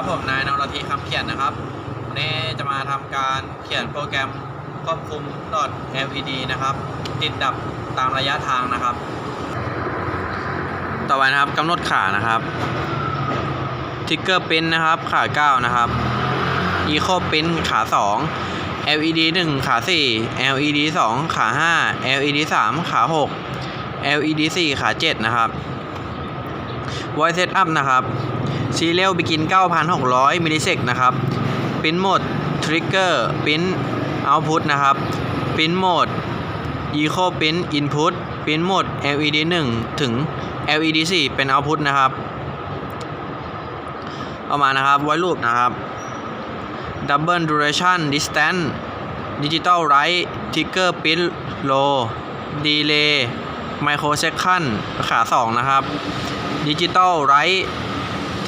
ครับผมนายนรทีคำเขียนนะครับวันนี้จะมาทำการเขียนโปรแกรมควบคุมหลอด LED นะครับ ติดดับตามระยะทางนะครับ ต่อไปนะครับกำหนดขานะครับทิกเกอร์ปิ้นนะครับ ขา9นะครับ Eco ปิ้นขา 2 LED 1 ขา 4 LED 2 ขา 5 LED 3 ขา 6 LED 4 ขา 7 นะครับ Voice Setup นะครับ Serial Begin 9,600มิลลิเซกนะครับ Pin Mode Trigger Pin Output นะครับ Pin Mode Eco Pin Input Pin Mode LED 1 ถึง LED 4 เป็น Output นะครับเอามานะครับ Voice Loop นะครับ Double Duration Distance Digital Write Trigger Pin Low Delay Microsecond ขา 2 นะครับ Digital Write Trigger Print High Delay Microsecond ขา9นะครับ Digital Write Trigger Print Low Duration Push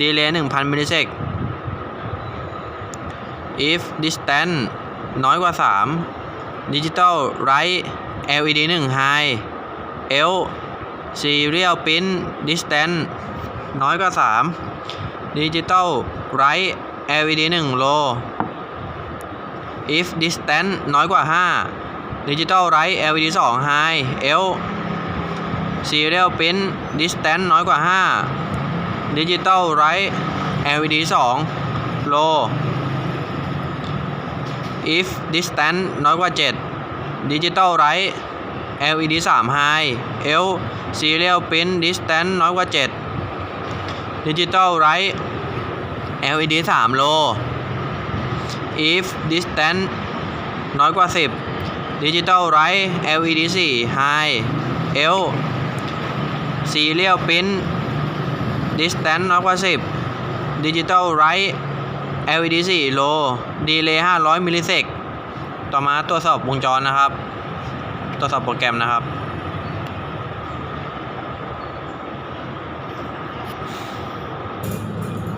Delay 1,000มิลลิเซก if distance น้อยกว่า 3 Digital Write LED 1 High L Serial pin Distance น้อยกว่า 3 Digital Write LED 1 Low if distance น้อยกว่า 5 Digital Write LED 2 High L Serial pin Distance น้อยกว่า 5 Digital Write LED 2 Low if distance น้อยกว่า 7 Digital Write LED 3 High L Serial pin Distance น้อยกว่า 7 Digital Write LED 3 Low if distance น้อยกว่า 10 Digital Write LED 4 High L Serial pin Distance น้อยกว่า 10 Digital Write LED 4 Low Delay 500มิลลิเซกต่อมาตรวจสอบวงจรนะครับ ตรวจสอบโปรแกรมนะครับ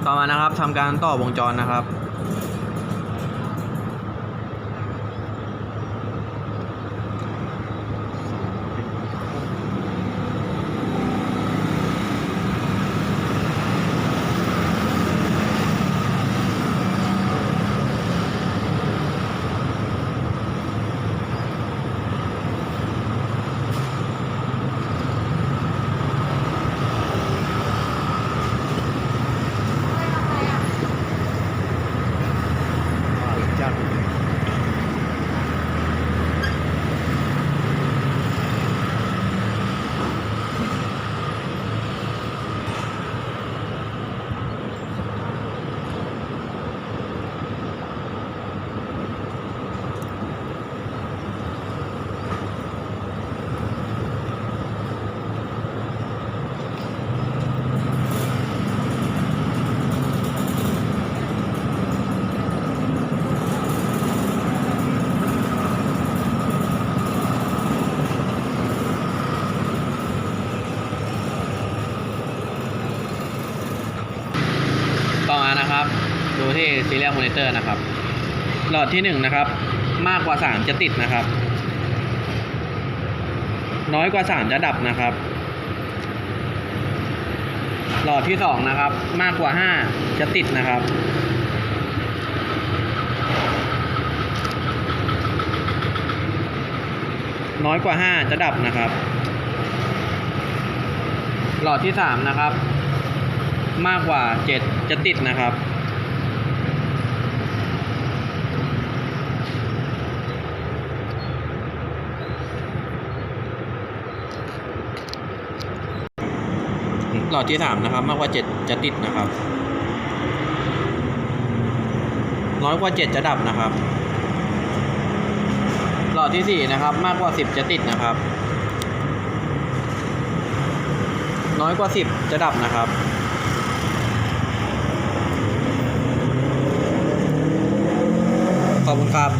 ต่อมานะครับทำการต่อวงจรนะครับ นะครับ ดูที่ Serial Monitor นะครับ หลอดที่1นะครับ มากกว่า 3 จะติดนะครับ น้อยกว่า 3 จะดับนะครับ หลอดที่ 2 นะครับ มากกว่า 5 จะติดนะครับน้อยกว่า 5 จะดับนะครับ หลอดที่ 3 นะครับ มากกว่า 7 จะติดนะครับ หลอดที่ 3 นะครับ มากกว่า 7 จะติดนะครับ น้อยกว่า 7 จะดับนะครับ หลอดที่ 4 นะครับ มากกว่า 10 จะติดนะครับ น้อยกว่า 10 จะดับนะครับ ห ข อบคุณครับ